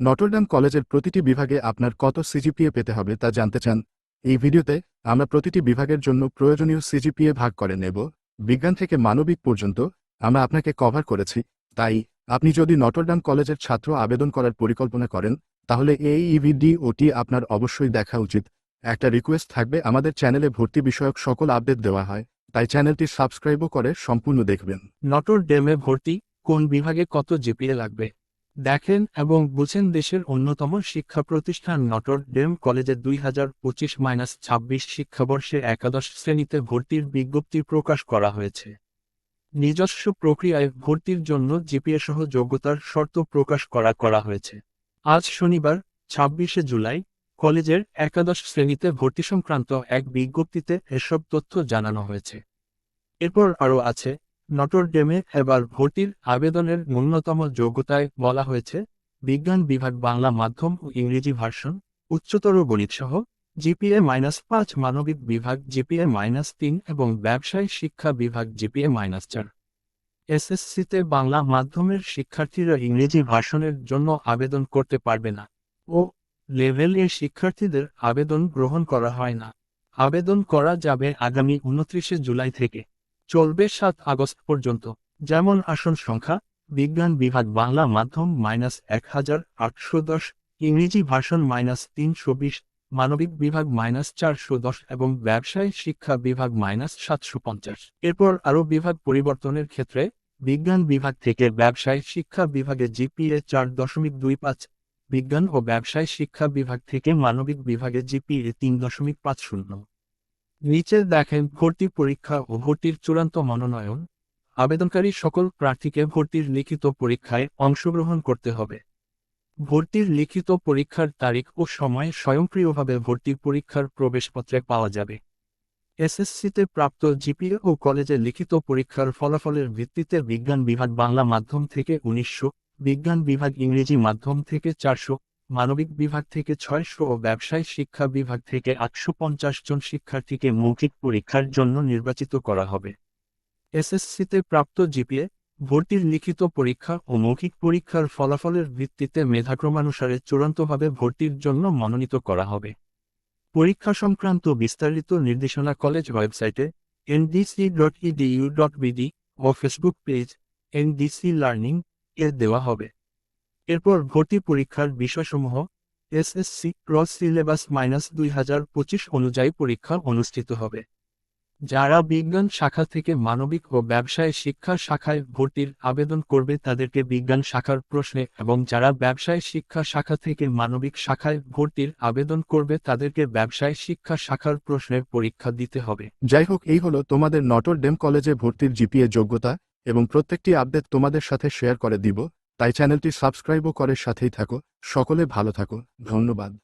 Notre Dame কলেজের প্রতিটি বিভাগে আপনার কত সিজিপিএ পেতে হবে তা জানতে চান? এই ভিডিওতে আমরা প্রতিটি বিভাগের জন্য প্রয়োজনীয় সিজিপিএ ভাগ করে নেব। বিজ্ঞান থেকে মানবিক পর্যন্ত আমরা আপনাকে কভার করেছি। তাই আপনি যদি নটরডাম কলেজের ছাত্র আবেদন করার পরিকল্পনা করেন, তাহলে এই ইভিডি ওটি আপনার অবশ্যই দেখা উচিত। একটা রিকোয়েস্ট থাকবে, আমাদের চ্যানেলে ভর্তি বিষয়ক সকল আপডেট দেওয়া হয়। তাই চ্যানেলটি সাবস্ক্রাইবও করে সম্পূর্ণ দেখবেন। নটর ডেমে ভর্তি কোন বিভাগে কত জিপিএ লাগবে? দেখেন এবং বুঝেন দেশের অন্যতম শিক্ষা প্রতিষ্ঠান নটর ডেম কলেজে দুই হাজার পঁচিশ মাইনাস ছাব্বিশ শিক্ষাবর্ষে একাদশ শ্রেণীতে ভর্তির বিজ্ঞপ্তি প্রকাশ করা হয়েছে। নিজস্ব প্রক্রিয়ায় ভর্তির জন্য জিপিএ সহ যোগ্যতার শর্ত প্রকাশ করা করা হয়েছে। আজ শনিবার, ছাব্বিশে জুলাই, কলেজের একাদশ শ্রেণীতে ভর্তি সংক্রান্ত এক বিজ্ঞপ্তিতে এসব তথ্য জানানো হয়েছে। এরপর আরও আছে নটর ডেমে এবার ভর্তির আবেদনের ন্যূনতম যোগ্যতায় বলা হয়েছে, বিজ্ঞান বিভাগ বাংলা মাধ্যম ও ইংরেজি ভার্সন, উচ্চতর গণিত সহ জিপিএ মাইনাস পাঁচ মানবিক বিভাগ, জিপিএ মাইনাস তিন এবং ব্যবসায় শিক্ষা বিভাগ, জিপিএ মাইনাস চার। এসএসসিতে বাংলা মাধ্যমের শিক্ষার্থীরা ইংরেজি ভার্সনের জন্য আবেদন করতে পারবে না ও লেভেল শিক্ষার্থীদের আবেদন গ্রহণ করা হয় না। আবেদন করা যাবে আগামী উনত্রিশে জুলাই থেকে। চলবে সাত আগস্ট পর্যন্ত। যেমন আসন সংখ্যা, বিজ্ঞান বিভাগ বাংলা মাধ্যম মাইনাস এক হাজার আটশো দশ, ইংরেজি ভাষণ মাইনাস তিনশো বিশ, মানবিক বিভাগ মাইনাস চারশো দশ এবং ব্যবসায় শিক্ষা বিভাগ মাইনাস সাতশো পঞ্চাশ। এরপর আরও বিভাগ পরিবর্তনের ক্ষেত্রে, বিজ্ঞান বিভাগ থেকে ব্যবসায় শিক্ষা বিভাগে জিপিএ চার দশমিক দুই পাঁচ, বিজ্ঞান ও ব্যবসায় শিক্ষা বিভাগ থেকে মানবিক বিভাগে জিপিএ তিন দশমিক পাঁচ শূন্য। নিচে দেখেন ভর্তি পরীক্ষা ও ভর্তির চূড়ান্ত মনোনয়ন। আবেদনকারী সকল প্রার্থীকে ভর্তির লিখিত পরীক্ষায় অংশগ্রহণ করতে হবে। ভর্তির লিখিত পরীক্ষার তারিখ ও সময় স্বয়ংক্রিয়ভাবে ভর্তি পরীক্ষার প্রবেশপত্রে পাওয়া যাবে। এসএসসিতে প্রাপ্ত জিপিএ ও কলেজে লিখিত পরীক্ষার ফলাফলের ভিত্তিতে বিজ্ঞান বিভাগ বাংলা মাধ্যম থেকে উনিশশো, বিজ্ঞান বিভাগ ইংরেজি মাধ্যম থেকে চারশো মানবিক বিভাগ থেকে ছয়শো ও ব্যবসায় শিক্ষা বিভাগ থেকে আটশো পঞ্চাশ জন শিক্ষার্থীকে মৌখিক পরীক্ষার জন্য নির্বাচিত করা হবে। এসএসসিতে প্রাপ্ত জিপিএ, ভর্তির লিখিত পরীক্ষা ও মৌখিক পরীক্ষার ফলাফলের ভিত্তিতে মেধাক্রমানুসারে চূড়ান্তভাবে ভর্তির জন্য মনোনীত করা হবে। পরীক্ষা সংক্রান্ত বিস্তারিত নির্দেশনা কলেজ ওয়েবসাইটে NDC dot EDU dot BD ও ফেসবুক পেজ এনডিসি লার্নিং এ দেওয়া হবে। এরপর ভর্তি পরীক্ষার বিষয়সমূহ, এসএসসি ক্রস সিলেবাস মাইনাস দুই হাজার পঁচিশ অনুযায়ী পরীক্ষা অনুষ্ঠিত হবে। যারা বিজ্ঞান শাখা থেকে মানবিক ও ব্যবসায় শিক্ষা শাখায় ভর্তির আবেদন করবে তাদেরকে বিজ্ঞান শাখার প্রশ্নে এবং যারা ব্যবসায় শিক্ষা শাখা থেকে মানবিক শাখায় ভর্তির আবেদন করবে তাদেরকে ব্যবসায় শিক্ষা শাখার প্রশ্নের পরীক্ষা দিতে হবে। যাই হোক, এই হলো তোমাদের নটর ডেম কলেজে ভর্তির জিপিএ যোগ্যতা এবং প্রত্যেকটি আপডেট তোমাদের সাথে শেয়ার করে দিব। তাই চ্যানেলটি সাবস্ক্রাইবও করে সাথেই থাকো। সকলে ভালো থাকো। ধন্যবাদ।